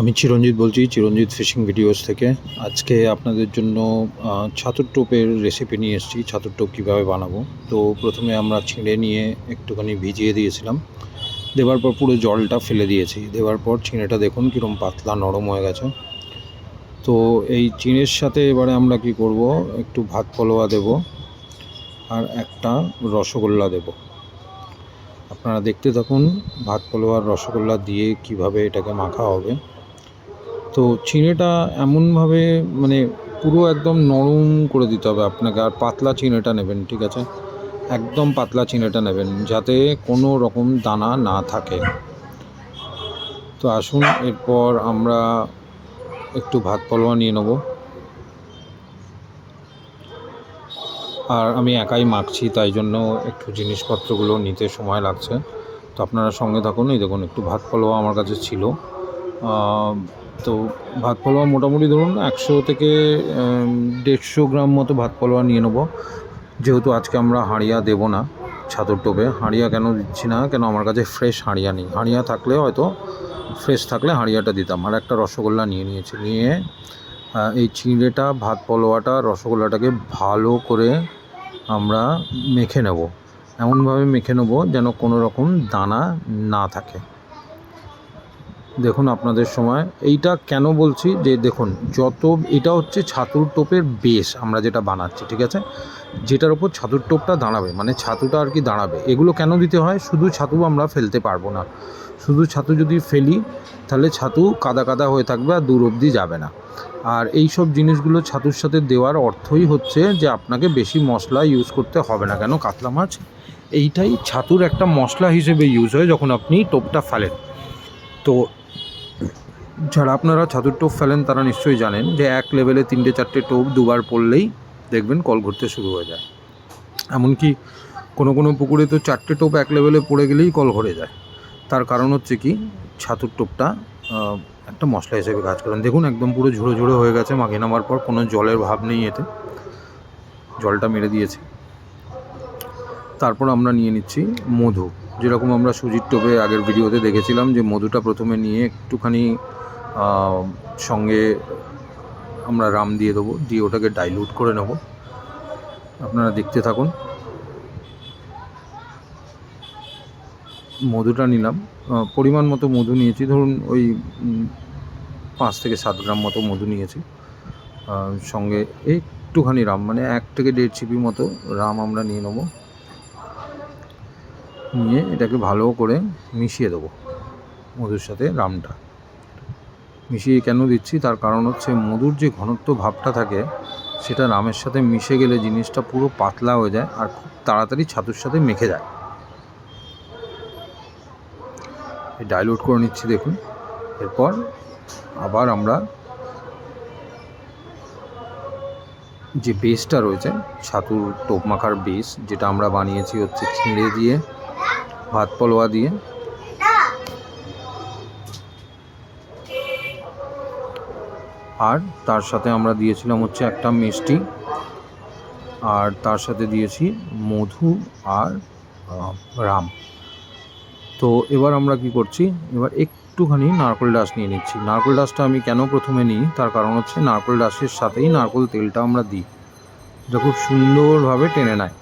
আমি চিরঞ্জিত বলছি, চিরঞ্জিত fishing videos থেকে। আজকে আপনাদের জন্য ছাতুর টোপের রেসিপি নিয়ে এসেছি, ছাতুর টোপ কীভাবে বানাবো। তো প্রথমে আমরা ছিঁড়ে নিয়ে একটুখানি ভিজিয়ে দিয়েছিলাম। দেওয়ার পর পুরো জলটা ফেলে দিয়েছি। দেওয়ার পর চিঁড়েটা দেখুন কীরকম পাতলা নরম হয়ে গেছে। তো এই চিঁড়ের সাথে এবারে আমরা কি করব, একটু ভাত পলোয়া দেব আর একটা রসগোল্লা দেব। আপনারা দেখতে থাকুন ভাত পলোয়ার রসগোল্লা দিয়ে কীভাবে এটাকে মাখা হবে। তো চিঁড়েটা এমনভাবে মানে পুরো একদম নরম করে দিতে হবে আপনাকে, আর পাতলা চিঁড়েটা নেবেন, ঠিক আছে? একদম পাতলা চিঁড়েটা নেবেন, যাতে কোনো রকম দানা না থাকে। তো আসুন, এরপর আমরা একটু ভাত পলোয়া নিয়ে নেব। আর আমি একাই মাখছি, তাই জন্য একটু জিনিসপত্রগুলো নিতে সময় লাগছে। তো আপনারা সঙ্গে থাকুন, এই দেখুন একটু ভাত পলোয়া আমার কাছে ছিল। তো ভাত পলোয়া মোটামুটি ধরুন একশো থেকে দেড়শো গ্রাম মতো ভাত পলোয়া নিয়ে নেব। যেহেতু আজকে আমরা হাঁড়িয়া দেবো না ছাতুর টোপে। হাঁড়িয়া কেন দিচ্ছি না? কেন আমার কাছে ফ্রেশ হাঁড়িয়া নেই। হাঁড়িয়া থাকলে হয়তো ফ্রেশ থাকলে হাঁড়িয়াটা দিতাম। আর একটা রসগোল্লা নিয়ে নিয়েছি। নিয়ে এই চিঁড়েটা, ভাত পলোয়াটা রসগোল্লাটাকে ভালো করে আমরা মেখে নেব। এমনভাবে মেখে নেব যেন কোনো রকম দানা না থাকে। দেখুন আপনাদের সময়। এইটা কেন বলছি? যে দেখুন, যত, এটা হচ্ছে ছাতুর টোপের বেস আমরা যেটা বানাচ্ছি, ঠিক আছে? যেটার ওপর ছাতুর টোপটা দাঁড়াবে মানে ছাতুটা আর কি দাঁড়াবে। এগুলো কেন দিতে হয়? শুধু ছাতু আমরা ফেলতে পারব না। শুধু ছাতু যদি ফেলি, তাহলে ছাতু কাদা কাদা হয়ে থাকবে আর দূর অবধি যাবে না। আর এই সব জিনিসগুলো ছাতুর সাথে দেওয়ার অর্থই হচ্ছে যে আপনাকে বেশি মশলা ইউজ করতে হবে না। কেন? কাতলা মাছ, এইটাই ছাতুর একটা মশলা হিসেবে ইউজ হয় যখন আপনি টোপটা ফেলেন। তো যারা আপনারা ছাতুর টোপ ফেলেন তারা নিশ্চয়ই জানেন যে এক লেভেলে তিনটে, চারটে টোপ দুবার পড়লেই দেখবেন কল ঘুরতে শুরু হয়ে যায়। এমনকি কোনো কোনো পুকুরে তো চারটে টোপ এক লেভেলে পড়ে গেলেই কল ঘরে যায়। তার কারণ হচ্ছে কি, ছাতুর টোপটা একটা মশলা হিসেবে কাজ করেন। দেখুন, একদম পুরো ঝুড়ো ঝুড়ো হয়ে গেছে, মাখিয়ে নেওয়ার পর কোনো জলের ভাব নেই এতে। জলটা মেরে দিয়েছি। তারপর আমরা নিয়ে নিচ্ছি মধু। যেরকম আমরা সুজির টোপে আগের ভিডিওতে দেখেছিলাম যে মধুটা প্রথমে নিয়ে একটুখানি সঙ্গে আমরা রাম দিয়ে দেবো, দিয়ে ওটাকে ডাইলুট করে নেব। আপনারা দেখতে থাকুন। মধুটা নিলাম। পরিমাণ মতো মধু নিয়েছি। ধরুন ওই পাঁচ থেকে সাত গ্রাম মতো মধু নিয়েছি। সঙ্গে একটুখানি রাম মানে এক থেকে দেড় চিপি মতো রাম আমরা নিয়ে নেব। নিয়ে এটাকে ভালো করে মিশিয়ে দেবো মধুর সাথে রামটা। মিশিয়ে কেন দিচ্ছি? তার কারণ হচ্ছে মধুর যে ঘনত্ব ভাবটা থাকে, সেটা রামের সাথে মিশে গেলে জিনিসটা পুরো পাতলা হয়ে যায় আর খুব তাড়াতাড়ি ছাতুর সাথে মেখে যায়। ডাইলুট করে নিচ্ছি দেখুন। এরপর আবার আমরা যে বেসটা রয়েছে, ছাতুর টোপ মাখার বেস যেটা আমরা বানিয়েছি হচ্ছে ছিঁড়ে দিয়ে, ভাত পলোয়া দিয়ে আর তার সাথে আমরা দিয়েছিলাম হচ্ছে একটা মিষ্টি, আর তার সাথে দিয়েছি মধু আর রাম। তো এবার আমরা কি করছি? এবার একটুখানি নারকেল ডাস নিয়ে নিচ্ছি। নারকেল ডাসটা আমি কেন প্রথমে নিই? তার কারণ হচ্ছে নারকেল ডাসের সাথেই নারকেল তেলটা আমরা দিই। এটা খুব সুন্দরভাবে টেনে নেয়।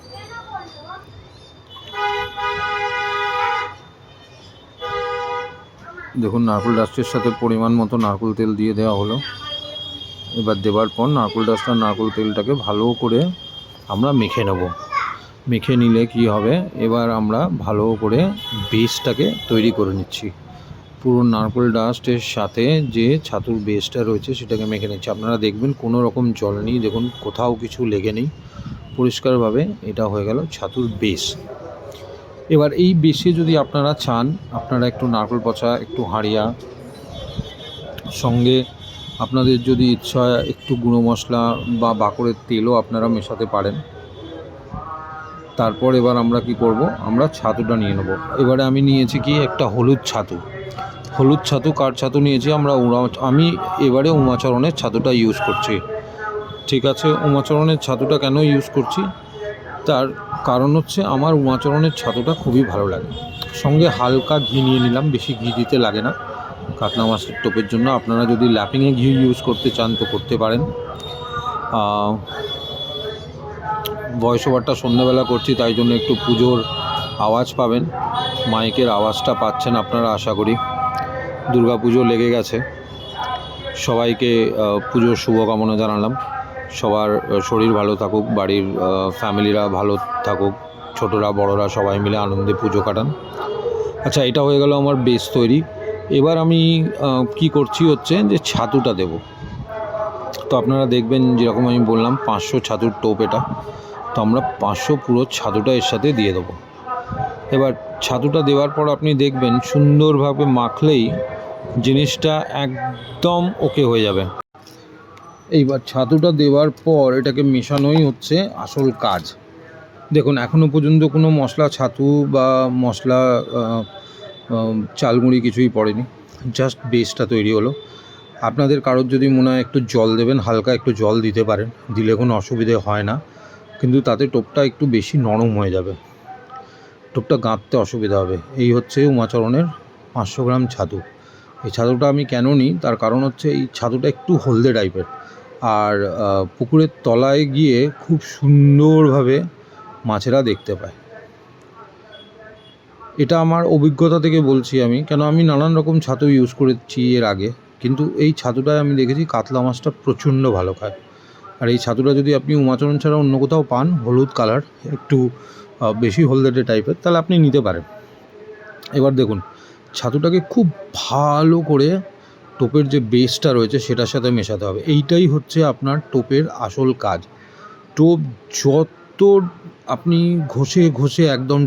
দেখুন, নারকেল ডাস্টের সাথে পরিমাণ মতো নারকেল তেল দিয়ে দেওয়া হলো। এবার দেওয়ার পর নারকেল ডাস্ট আর নারকেল তেলটাকে ভালো করে আমরা মেখে নেব। মেখে নিলে কি হবে? এবার আমরা ভালো করে বেসটাকে তৈরি করে নিচ্ছি। পুরো নারকেল ডাস্টের সাথে যে ছাতুর বেসটা রয়েছে সেটাকে মেখে নিচ্ছি। আপনারা দেখবেন কোনো রকম জল নেই, দেখুন কোথাও কিছু লেগে নেই। পরিষ্কারভাবে এটা হয়ে গেল ছাতুর বেস। এবার এই বেসে যদি আপনারা চান, আপনারা একটু নারকেল পচা, একটু হাঁড়িয়া, সঙ্গে আপনাদের যদি ইচ্ছা একটু গুঁড়ো মশলা বা বাকরের তেলও আপনারা মেশাতে পারেন। তারপর এবার আমরা কি করব? আমরা ছাতুটা নিয়ে নেব। এবারে আমি নিয়েছি কি? একটা হলুদ ছাতু। হলুদ ছাতু কার ছাতু নিয়েছি? আমরা উড়া আমি এবারে উমাচরণের ছাতুটা ইউজ করছি। ঠিক আছে? উমাচরণের ছাতুটা কেন ইউজ করছি? তার কারণ হচ্ছে আমার উমাচরণের ছাতুটা খুবই ভালো লাগে। সঙ্গে হালকা ঘি নিয়ে নিলাম, বেশি ঘি দিতে লাগে না। কাতলা মাছের টোপের জন্য আপনারা যদি ল্যাপিংয়ে ঘি ইউজ করতে চান তো করতে পারেন। ভয়েস ওভারটা সন্ধ্যেবেলা করছি, তাই জন্য একটু পুজোর আওয়াজ পাবেন। মাইকের আওয়াজটা পাচ্ছেন আপনারা, আশা করি। দুর্গা পুজো লেগে গেছে। সবাইকে পুজোর শুভকামনা জানালাম। সবার শরীর ভালো থাকুক, বাড়ির ফ্যামিলিরা ভালো থাকুক, ছোটরা, বড়রা সবাই মিলে আনন্দে পুজো কাটান। আচ্ছা এটা হয়ে গেল আমার বেস তৈরি। এবার আমি কি করছি হচ্ছে যে ছাতুটা দেব। তো আপনারা দেখবেন যেরকম আমি বললাম পাঁচশো ছাতুর টোপ এটা। তো আমরা পাঁচশো পুরো ছাতুটা এর সাথে দিয়ে দেবো। এবার ছাতুটা দেওয়ার পর আপনি দেখবেন সুন্দরভাবে মাখলেই জিনিসটা একদম ওকে হয়ে যাবে। এইবার ছাতুটা দেওয়ার পর এটাকে মেশানোই হচ্ছে আসল কাজ। দেখুন এখনও পর্যন্ত কোনো মশলা ছাতু বা মশলা চালগুঁড়ি কিছুই পড়েনি জাস্ট বেসটা তৈরি হলো। আপনাদের কারোর যদি মনে হয় একটু জল দেবেন, হালকা একটু জল দিতে পারেন, দিলে কোনো অসুবিধে হয় না, কিন্তু তাতে টোপটা একটু বেশি নরম হয়ে যাবে। টোপটা গাঁথতে অসুবিধা হবে। এই হচ্ছে উমাচরণের পাঁচশো গ্রাম ছাতু। এই ছাতুটা আমি কেন নিই? তার কারণ হচ্ছে এই ছাতুটা একটু হলদে টাইপের। আর পুকুরের তলায় গিয়ে খুব সুন্দরভাবে মাছেরা দেখতে পায়। এটা আমার অভিজ্ঞতা থেকে বলছি আমি। কেন, আমি নানান রকম ছাতু ইউজ করেছি এর আগে, কিন্তু এই ছাতুটায় আমি দেখেছি কাতলা মাছটা প্রচণ্ড ভালো খায়। আর এই ছাতুটা যদি আপনি উমাচরণ ছাড়া অন্য কোথাও পান, হলুদ কালার একটু বেশি হলদেটে টাইপের তাহলে আপনি নিতে পারেন। এবার দেখুন, ছাতুটাকে খুব ভালো করে টোপের যে বেসটা রয়েছে, সেটার সাথে মেশাতে হবে। এইটাই হচ্ছে আপনার টোপের আসল কাজ। টোপ যত আপনি ঘষে ঘষে একদম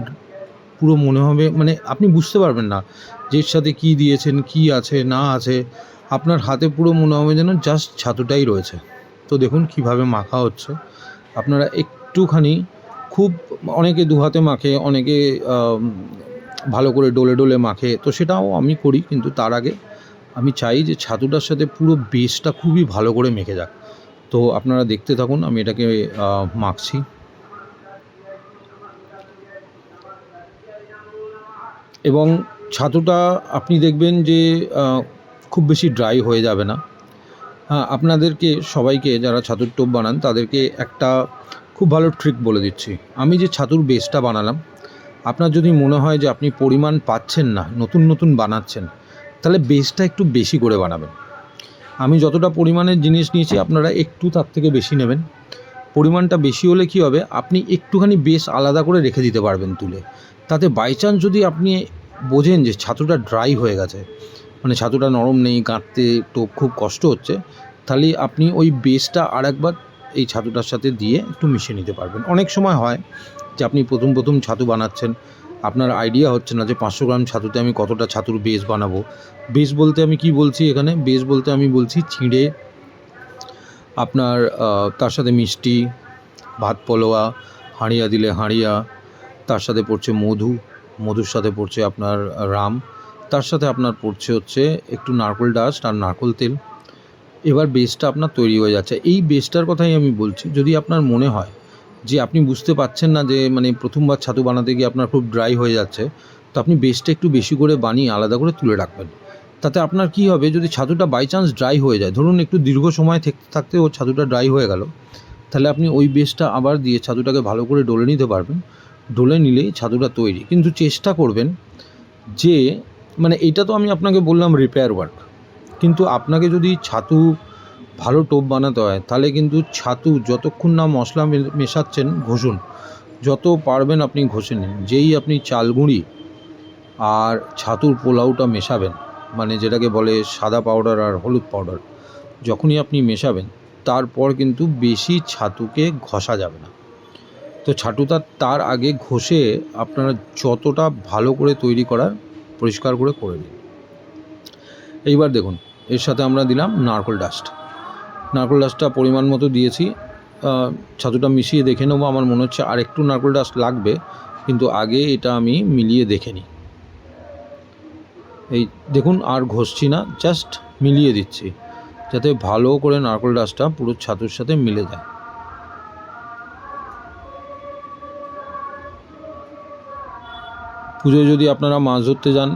পুরো মনে হবে মানে আপনি বুঝতে পারবেন না যে এর সাথে কী দিয়েছেন, কী আছে, না আছে। আপনার হাতে পুরো মনে হবে যেন জাস্ট ছাতুটাই রয়েছে। তো দেখুন কীভাবে মাখা হচ্ছে। আপনারা একটুখানি খুব অনেকে দু হাতে মাখে, অনেকে ভালো করে ডলে ডলে মাখে। তো সেটাও আমি করি, কিন্তু তার আগে আমি চাই যে ছাতুটার সাথে পুরো বেসটা খুবই ভালো করে মেখে যাক। তো আপনারা দেখতে থাকুন, আমি এটাকে মাখছি। এবং ছাতুটা আপনি দেখবেন যে খুব বেশি ড্রাই হয়ে যাবে না। হ্যাঁ আপনাদেরকে, সবাইকে যারা ছাতুর টোপ বানান, তাদেরকে একটা খুব ভালো ট্রিক বলে দিচ্ছি। আমি যে ছাতুর বেসটা বানালাম, আপনার যদি মনে হয় যে আপনি পরিমাণ পাচ্ছেন না, নতুন নতুন বানাচ্ছেন, তাহলে বেসটা একটু বেশি করে বানাবেন। আমি যতটা পরিমাণের জিনিস নিয়েছি, আপনারা একটু তার থেকে বেশি নেবেন। পরিমাণটা বেশি হলে কি হবে? আপনি একটুখানি বেশ আলাদা করে রেখে দিতে পারবেন তুলে। তাতে বাই চান্স যদি আপনি বোঝেন যে ছাতুটা ড্রাই হয়ে গেছে মানে ছাতুটা নরম নেই গাঁটতে টোপ খুব কষ্ট হচ্ছে, তাহলে আপনি ওই বেসটা আর একবার এই ছাতুটার সাথে দিয়ে একটু মিশিয়ে নিতে পারবেন। অনেক সময় হয় যে আপনি প্রথম প্রথম ছাতু বানাচ্ছেন, আপনার আইডিয়া হচ্ছে না যে পাঁচশো গ্রাম ছাতুতে আমি কতটা ছাতুর বেস বানাবো। বেস বলতে আমি কি বলছি এখানে? বেস বলতে আমি বলছি চিঁড়ে আপনার তার সাথে মিষ্টি, ভাত পলোয়া, হাঁড়িয়া দিলে হাঁড়িয়া তার সাথে পড়ছে মধু, মধুর সাথে পড়ছে আপনার রাম, তার সাথে আপনার পড়ছে হচ্ছে একটু নারকোল ডাস্ট আর নারকোল তেল। এবার বেসটা আপনার তৈরি হয়ে যাচ্ছে। এই বেসটার কথাই আমি বলছি, যদি আপনার মনে হয় যে আপনি বুঝতে পারছেন না যে মানে প্রথমবার ছাতু বানাতে গিয়ে আপনার খুব ড্রাই হয়ে যাচ্ছে, তো আপনি বেসটা একটু বেশি করে বানিয়ে আলাদা করে তুলে রাখবেন। তাতে আপনার কি হবে, যদি ছাতুটা বাই চান্স ড্রাই হয়ে যায়, ধরুন একটু দীর্ঘ সময় থাকতে থাকতে ও ছাতুটা ড্রাই হয়ে গেল, তাহলে আপনি ওই বেসটা আবার দিয়ে ছাতুটাকে ভালো করে ডলে নিতে পারবেন। ডলে নিলেই ছাতুটা তৈরি। কিন্তু চেষ্টা করবেন যে মানে এটা তো আমি আপনাকে বললাম রিপেয়ার ওয়ার্ক কিন্তু আপনাকে যদি ছাতু ভালো টোপ বানাতে হয়, তাহলে কিন্তু ছাতু যতক্ষণ না মশলা মেশাচ্ছেন, ঘষুন। যত পারবেন আপনি ঘষে নিন। যেই আপনি চালগুঁড়ি আর ছাতুর পোলাওটা মেশাবেন মানে যেটাকে বলে সাদা পাউডার আর হলুদ পাউডার যখনই আপনি মেশাবেন, তারপর কিন্তু বেশি ছাতুকে ঘষা যাবে না। তো ছাতুটা তার আগে ঘষে আপনারা যতটা ভালো করে তৈরি করার পরিষ্কার করে করে নিন। এইবার দেখুন, এর সাথে আমরা দিলাম নারকোল ডাস্ট। নারকোল ডাস্টটা পরিমাণ মতো দিয়েছি। ছাতুটা মিশিয়ে দেখে নেব, আমার মনে হচ্ছে আর একটু নারকোল ডাস্ট লাগবে, কিন্তু আগে এটা আমি মিলিয়ে দেখে নিই। এই দেখুন, আর ঘষছি না, জাস্ট মিলিয়ে দিচ্ছি, যাতে ভালো করে নারকোল ডাস্টটা পুরো ছাতুর সাথে মিলে যায়। পুজোয় যদি আপনারা মাছ ধরতে যান,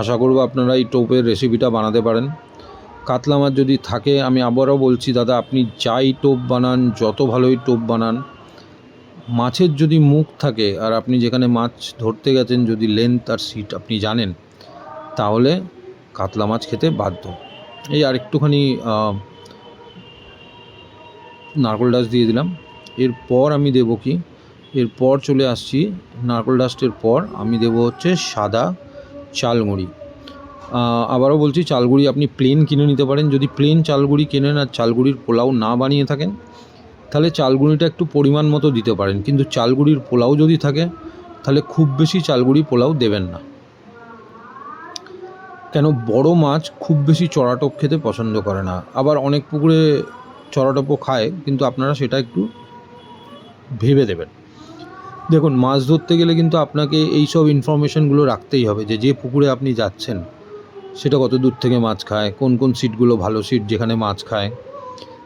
আশা করব আপনারা এই টোপের রেসিপিটা বানাতে পারেন। কাতলা মাছ যদি থাকে, আমি আবারও বলছি, দাদা, আপনি যাই টোপ বানান, যত ভালোই টোপ বানান, মাছের যদি মুখ থাকে, আর আপনি যেখানে মাছ ধরতে গেছেন, যদি লেন্থ আর সিট আপনি জানেন, তাহলে কাতলা মাছ খেতে বাধ্য। এই আর একটুখানি নারকোল ডাস্ট দিয়ে দিলাম। এরপর আমি দেবো কি এরপর চলে আসছি, নারকোল ডাস্টের পর আমি দেবো হচ্ছে সাদা চালগুঁড়ি। আবারও বলছি চালগুড়ি আপনি প্লেন কিনে নিতে পারেন। যদি প্লেন চালগুড়ি কেনেন আর চালগুড়ির পোলাও না বানিয়ে থাকেন, তাহলে চালগুঁড়িটা একটু পরিমাণ মতো দিতে পারেন। কিন্তু চালগুড়ির পোলাও যদি থাকে, তাহলে খুব বেশি চালগুড়ি পোলাও দেবেন না। কেন বড় মাছ খুব বেশি চড়াটপ খেতে পছন্দ করে না। আবার অনেক পুকুরে চড়াটপও খায়, কিন্তু আপনারা সেটা একটু ভেবে দেবেন। দেখুন, মাছ ধরতে গেলে কিন্তু আপনাকে এই সব ইনফরমেশনগুলো রাখতেই হবে যে যে পুকুরে আপনি যাচ্ছেন, সেটা কত দূর থেকে মাছ খায়, কোন কোন সিটগুলো ভালো সিট যেখানে মাছ খায়,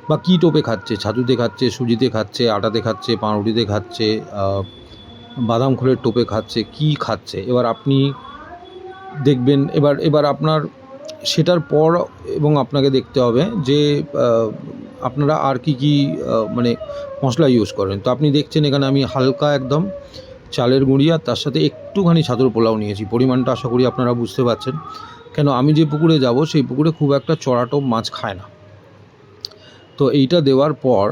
বা কী টোপে খাচ্ছে, ছাতুতে খাচ্ছে, সুজিতে খাচ্ছে, আটাতে খাচ্ছে, পাউরুটিতে খাচ্ছে বাদাম খোলের টোপে খাচ্ছে, কি খাচ্ছে, এবার আপনি দেখবেন, এবার এবার আপনার, সেটার পর এবং আপনাকে দেখতে হবে যে আপনারা আর কি কি মানে মশলা ইউজ করেন? তো আপনি দেখছেন এখানে আমি হালকা একদম চালের গুঁড়ি আর তার সাথে একটুখানি ছাতুর পোলাও নিয়েছি। পরিমাণটা আশা করি আপনারা বুঝতে পারছেন। কেন, আমি যে পুকুরে যাব, সেই পুকুরে খুব একটা চড়াটো মাছ খায় না। তো এইটা দেওয়ার পর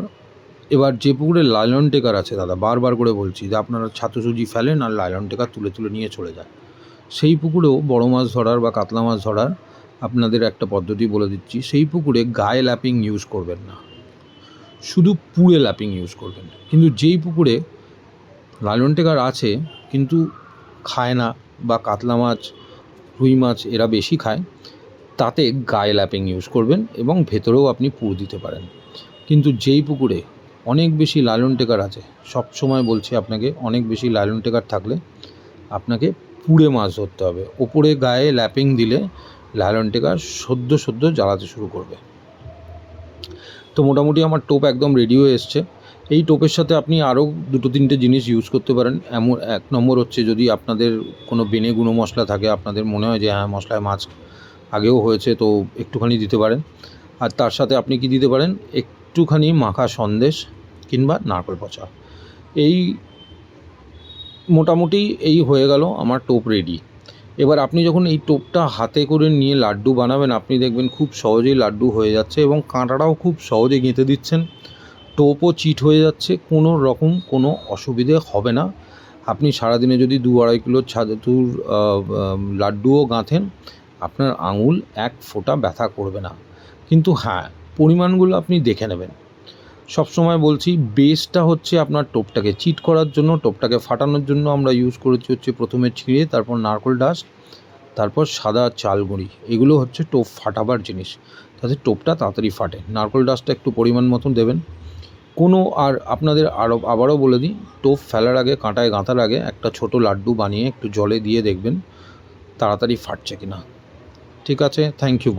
এবার যে পুকুরে লাইলন টেকার আছে দাদা, বারবার করে বলছি যে আপনারা ছাতু সুজি ফেলেন আর লাইলন টেকার তুলে তুলে নিয়ে চলে যায় সেই পুকুরেও বড় মাছ ধরার বা কাতলা মাছ ধরার আপনাদের একটা পদ্ধতি বলে দিচ্ছি, সেই পুকুরে গায়ে ল্যাপিং ইউজ করবেন না। শুধু পুড়ে ল্যাপিং ইউজ করবেন। কিন্তু যেই পুকুরে লালন টেকার আছে, কিন্তু খায় না বা কাতলা মাছ, রুই মাছ এরা বেশি খায়, তাতে গায়ে ল্যাপিং ইউজ করবেন এবং ভেতরেও আপনি পুর দিতে পারেন। কিন্তু যেই পুকুরে অনেক বেশি লালন টেকার আছে সব সময় বলছি আপনাকে, অনেক বেশি লালন টেকার থাকলে আপনাকে পুড়ে মাছ ধরতে হবে। ওপরে গায়ে ল্যাপিং দিলে লালন টেকার সদ্য সদ্য জ্বালাতে শুরু করবে। তো মোটামুটি আমার টোপ একদম রেডি হয়ে এসছে। এই টোপের সাথে আপনি আরও দুটো তিনটে জিনিস ইউজ করতে পারেন। এমন এক নম্বর হচ্ছে যদি আপনাদের কোনো বেনে গুঁড়ো মশলা থাকে, আপনাদের মনে হয় যে হ্যাঁ মশলায় মাছ আগেও হয়েছে, তো একটুখানি দিতে পারেন। আর তার সাথে আপনি কি দিতে পারেন? একটুখানি মাখা সন্দেশ কিংবা নারকেল পচা। এই মোটামুটি এই হয়ে গেল আমার টোপ রেডি এবার আপনি যখন এই টোপটা হাতে করে নিয়ে লাড্ডু বানাবেন আপনি দেখবেন খুব সহজেই লাড্ডু হয়ে যাচ্ছে এবং কাঁটাটাও খুব সহজে গেঁথে দিচ্ছেন। টোপও চিট হয়ে যাচ্ছে কোনো রকম কোনো অসুবিধে হবে না। আপনি সারাদিনে যদি দু আড়াই কিলো আহ, লাড্ডুও গাঁথেন আপনার আঙুল এক ফোঁটা ব্যথা করবে না। কিন্তু হ্যাঁ পরিমাণগুলো আপনি দেখে নেবেন। সবসময় বলছি বেসটা হচ্ছে আপনার টোপটাকে চিট করার জন্য, টোপটাকে ফাটানোর জন্য আমরা ইউজ করেছি হচ্ছে প্রথমে ছিঁড়ে, তারপর নারকোল ডাস্ট তারপর সাদা চাল গুঁড়ি এগুলো হচ্ছে টোপ ফাটাবার জিনিস। তাতে টোপটা তাড়াতাড়ি ফাটে। নারকোল ডাস্টটা একটু পরিমাণ মতন দেবেন। কোনো আর আপনাদের আরও আবারও বলে দিই, টোপ ফেলার আগে, কাঁটায় গাঁথার আগে একটা ছোট লাড্ডু বানিয়ে একটু জলে দিয়ে দেখবেন তাড়াতাড়ি ফাটছে কিনা। ঠিক আছে থ্যাংক ইউ